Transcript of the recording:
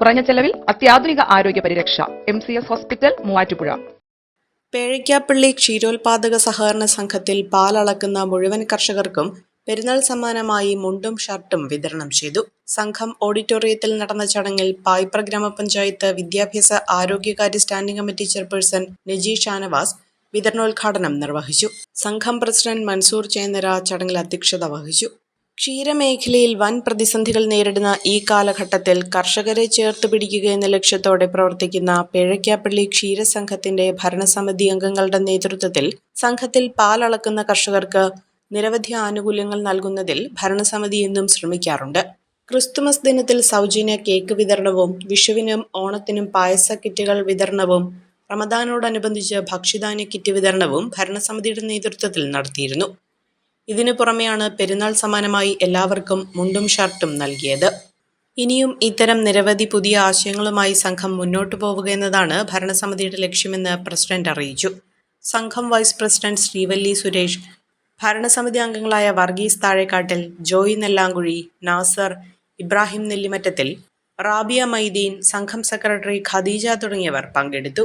കുറഞ്ഞ ചെലവിൽ അത്യാധുനിക ആരോഗ്യ പരിരക്ഷ. M C S hospital Muvattupuzha. Pezhakkappilly ക്ഷീരോത്പാദക സഹകരണ സംഘത്തിൽ പാലളക്കുന്ന മുഴുവൻ കർഷകർക്കും പെരുന്നാൾ സമ്മാനമായി മുണ്ടും ഷർട്ടും വിതരണം ചെയ്തു. സംഘം ഓഡിറ്റോറിയത്തിൽ നടന്ന ചടങ്ങിൽ പായ്പ്ര ഗ്രാമപഞ്ചായത്ത് വിദ്യാഭ്യാസ ആരോഗ്യകാര്യ standing committee chairperson Naji Shanavas വിതരണോദ്ഘാടനം നിർവഹിച്ചു. സംഘം പ്രസിഡന്റ് മൻസൂർ ചേന്നര ചടങ്ങിൽ അധ്യക്ഷത വഹിച്ചു. ക്ഷീരമേഖലയിൽ വൻ പ്രതിസന്ധികൾ നേരിടുന്ന ഈ കാലഘട്ടത്തിൽ കർഷകരെ ചേർത്ത് പിടിക്കുക എന്ന ലക്ഷ്യത്തോടെ പ്രവർത്തിക്കുന്ന പേഴയ്ക്കാപ്പള്ളി ക്ഷീരസംഘത്തിന്റെ ഭരണസമിതി അംഗങ്ങളുടെ നേതൃത്വത്തിൽ സംഘത്തിൽ പാലളക്കുന്ന കർഷകർക്ക് നിരവധി ആനുകൂല്യങ്ങൾ നൽകുന്നതിൽ ഭരണസമിതി എന്നും ശ്രമിക്കാറുണ്ട്. ക്രിസ്തുമസ് ദിനത്തിൽ സൗജന്യ കേക്ക് വിതരണവും വിഷുവിനും ഓണത്തിനും പായസ കിറ്റുകൾ വിതരണവും റമദാനോടനുബന്ധിച്ച് ഭക്ഷ്യധാന്യ കിറ്റ് വിതരണവും ഭരണസമിതിയുടെ നേതൃത്വത്തിൽ നടത്തിയിരുന്നു. ഇതിനു പുറമെയാണ് പെരുന്നാൾ സമ്മാനമായി എല്ലാവർക്കും മുണ്ടും ഷർട്ടും നൽകിയത്. ഇനിയും ഇത്തരം നിരവധി പുതിയ ആശയങ്ങളുമായി സംഘം മുന്നോട്ടു പോവുക എന്നതാണ് ഭരണസമിതിയുടെ ലക്ഷ്യമെന്ന് പ്രസിഡന്റ് അറിയിച്ചു. സംഘം വൈസ് പ്രസിഡന്റ് ശ്രീവല്ലി സുരേഷ് ഭരണസമിതി അംഗങ്ങളായ വർഗീസ് താഴേക്കാട്ടിൽ ജോയി നെല്ലാങ്കുഴി നാസർ ഇബ്രാഹിം നെല്ലിമറ്റത്തിൽ റാബിയ മൈദീൻ സംഘം സെക്രട്ടറി ഖദീജ തുടങ്ങിയവർ പങ്കെടുത്തു.